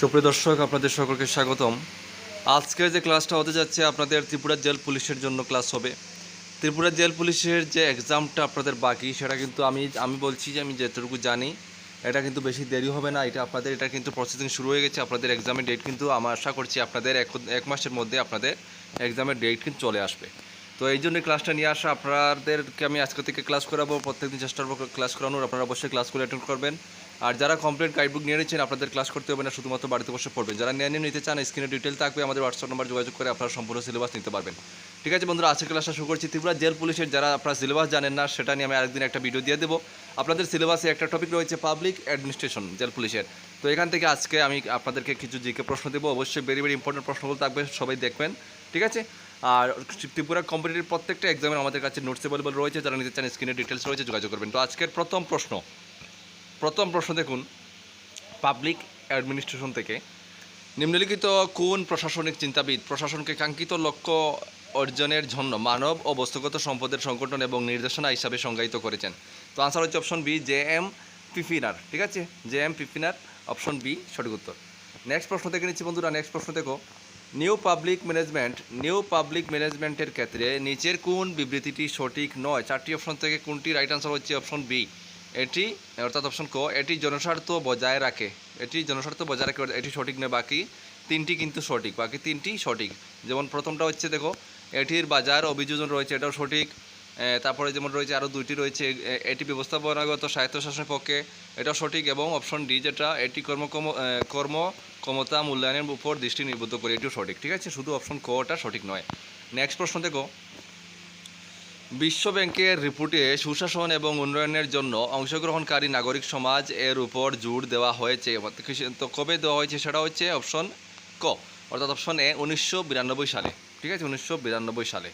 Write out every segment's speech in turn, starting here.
সুপ্রিয় দর্শক, আপনাদের সকলকে স্বাগতম। আজকের যে ক্লাসটা হতে যাচ্ছে আপনাদের ত্রিপুরা জেল পুলিশের জন্য ক্লাস হবে। ত্রিপুরা জেল পুলিশের যে এক্সামটা আপনাদের বাকি, সেটা কিন্তু আমি আমি বলছি যে আমি যেটুকু জানি, এটা কিন্তু বেশি দেরি হবে না। এটা আপনাদের, এটা কিন্তু প্রসেসিং শুরু হয়ে গেছে। আপনাদের এক্সামের ডেট কিন্তু আমি আশা করছি আপনাদের এক এক মাসের মধ্যে আপনাদের এক্সামের ডেট কিন্তু চলে আসবে। তো এই জন্য ক্লাসটা নিয়ে আসা, আপনাদেরকে আমি আজকে থেকে ক্লাস করাবো। প্রত্যেকদিন চেষ্টা করব ক্লাস করানোর। আপনারা অবশ্যই ক্লাসগুলো অ্যাটেন্ড করবেন। আর যারা কমপ্লিট গাইডবুক নিয়ে নিচ্ছেন, আপনাদের ক্লাস করতে হবে না, শুধুমাত্র বাড়িতে বসে পড়বেন। যারা নিয়ে নিতে চান স্ক্রিনে ডিটেল থাকবে, আমাদের হোয়াটসঅ্যাপ নাম্বার যোগাযোগ করে আপনারা সম্পূর্ণ সিলেবাস নিতে পারবেন। ঠিক আছে বন্ধুরা, আজকের ক্লাসটা শুরু করছি ত্রিপুরা জেল পুলিশের। যারা আপনারা সিলেবাস জানেন না, সেটা নিয়ে আমি আরেকদিন একটা ভিডিও দিয়ে দেবো। আপনাদের সিলেবাসে একটা টপিক রয়েছে পাবলিক অ্যাডমিনিস্ট্রেশন জেল পুলিশের। তো এখান থেকে আজকে আমি আপনাদেরকে কিছু জিকে প্রশ্ন দেবো। অবশ্যই ভেরি ভেরি ইম্পর্টেন্ট প্রশ্নগুলো থাকবে, সবাই দেখবেন। ঠিক আছে? আর ত্রিপুরা কম্পিটিটিভ প্রত্যেকটা এক্সামের আমাদের কাছে নোটস অ্যাভেলেবল রয়েছে। যারা নিতে চান স্ক্রিনে ডিটেলস রয়েছে, যোগাযোগ করবেন। তো আজকের প্রথম প্রশ্ন প্রথম প্রশ্ন দেখুন পাবলিক অ্যাডমিনিস্ট্রেশন থেকে নিম্নলিখিত কোন প্রশাসনিক চিন্তাবিদ প্রশাসনকে কাঙ্ক্ষিত লক্ষ্য অর্জনের জন্য মানব ও বস্তুগত সম্পদের সংগঠন এবং নির্দেশনা হিসাবে সংজ্ঞায়িত করেছেন? তো আনসার হচ্ছে option B J M Pfiffner ঠিক আছে? J M Pfiffner option B সঠিক উত্তর। নেক্সট প্রশ্ন থেকে নিচ্ছি বন্ধুরা নেক্সট প্রশ্ন দেখো। New public management new public ম্যানেজমেন্টের ক্ষেত্রে নিচের কোন বিবৃতিটি সঠিক নয়? চারটি অপশন থেকে কোনটি রাইট আনসার হচ্ছে অপশন বি এটি, অর্থাৎ অপশন ক, এটি জনস্বার্থ বজায় রাখে। এটি জনস্বার্থ বজায় রাখে, এটি সঠিক নয় বাকি? তিনটি কিন্তু সঠিক, বাকি তিনটি সঠিক। যেমন প্রথমটা হচ্ছে দেখো, এটির বাজার অভিযোজন রয়েছে, এটাও সঠিক। তারপরে যেমন রয়েছে আরও দুইটি রয়েছে এটি ব্যবস্থাপনাগত স্বায়ত্তশাসনের পক্ষে, এটাও সঠিক এবং অপশন ডি যেটা, এটি কর্মক্ষম কর্ম ক্ষমতা মূল্যায়নের উপর দৃষ্টি নিবদ্ধ করে, এটিও সঠিক, ঠিক আছে? শুধু অপশন কটা সঠিক নয়। নেক্সট প্রশ্ন দেখো বিশ্ব ব্যাংকের রিপোর্টে সুশাসন এবং উন্নয়নের জন্য অংশগ্রহণকারী নাগরিক সমাজ এর উপর জোর দেওয়া হয়েছে। তো কবে দেওয়া হয়েছে সেটা হচ্ছে অপশন ক, অর্থাৎ অপশন এ উনিশশো বিরানব্বই সালে। ঠিক আছে? উনিশশো বিরানব্বই সালে।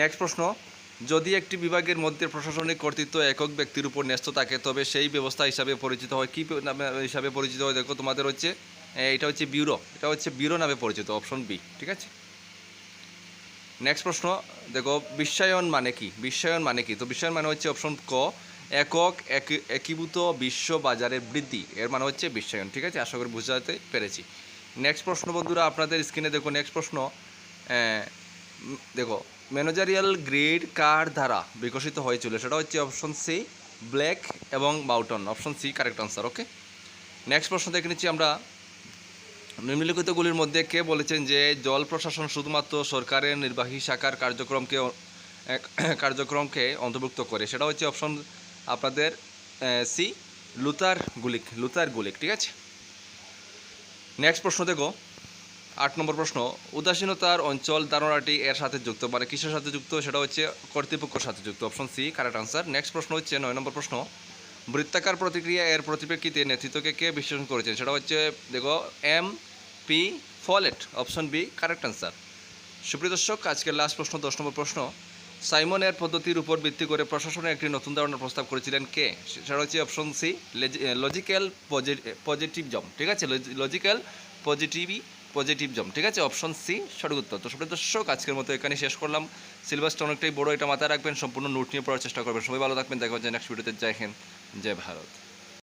নেক্সট প্রশ্ন, যদি একটি বিভাগের মধ্যে প্রশাসনিক কর্তৃত্ব একক ব্যক্তির উপর ন্যস্ত থাকে, তবে সেই ব্যবস্থা হিসাবে পরিচিত হয়। কী হিসাবে পরিচিত হয়? দেখো তোমাদের হচ্ছে এটা হচ্ছে ব্যুরো। এটা হচ্ছে ব্যুরো নামে পরিচিত অপশন বি ঠিক আছে? নেক্সট প্রশ্ন, দেখো, বিশ্বায়ন মানে কি? বিশ্বায়ন মানে কি? তো বিশ্বায়ন মানে হচ্ছে অপশন ক, একক এক- একীভূত বিশ্ব বাজারের বৃদ্ধি। এর মানে হচ্ছে বিশ্বায়ন, ঠিক আছে? আশা করি বুঝাতে পেরেছি। নেক্সট প্রশ্ন, বন্ধুরা, আপনাদের স্ক্রিনে দেখো নেক্সট প্রশ্ন। দেখো ম্যানেজারিয়াল গ্রেড কার দ্বারা বিকশিত হয়েছিল? সেটা হচ্ছে অপশন সি ব্ল্যাক এবং Mouton option C correct answer okay next প্রশ্ন দেখে নিচ্ছি আমরা। নিম্নলিখিতগুলির মধ্যে কে বলেছেন যে জল প্রশাসন শুধুমাত্র সরকারের নির্বাহী শাখার কার্যক্রমকে কার্যক্রমকে অন্তর্ভুক্ত করে? সেটা হচ্ছে অপশন আপনাদের C, Luther Gulick Luther Gulick, ঠিক আছে? নেক্সট প্রশ্ন দেখো আট নম্বর প্রশ্ন, উদাসীনতার অঞ্চল ধারণাটি এর সাথে যুক্ত? মানে কিসের সাথে যুক্ত? সেটা হচ্ছে কর্তৃপক্ষের সাথে যুক্ত। Option C correct answer next প্রশ্ন হচ্ছে নয় নম্বর প্রশ্ন বৃত্তাকার প্রতিক্রিয়া এর পরিপ্রেক্ষিতে নেতৃত্বকে কে বিশ্লেষণ করেছেন? সেটা হচ্ছে, দেখো, M P Follett, option B correct answer সুপ্রিয় দর্শক, আজকের লাস্ট প্রশ্ন, দশ নম্বর প্রশ্ন। সাইমনের পদ্ধতির উপর ভিত্তি করে প্রশাসনে একটি নতুন ধারণার প্রস্তাব করেছিলেন কে? সেটা হচ্ছে অপশন সি লজিক্যাল পজিটিভ জম, ঠিক আছে? লজিক্যাল পজিটিভই পজিটিভজম ঠিক আছে? অপশন সি সঠিক উত্তর তো সবাই দর্শক, আজকের মতো এখানে শেষ করলাম। সিলেবাসটা অনেকটাই বড়, এটা মাথায় রাখবেন। সম্পূর্ণ নোট নিয়ে পড়ার চেষ্টা করবেন। সবাই ভালো থাকবেন। দেখা যায় নেক্সট ভিডিওতে জয় জয় ভারত।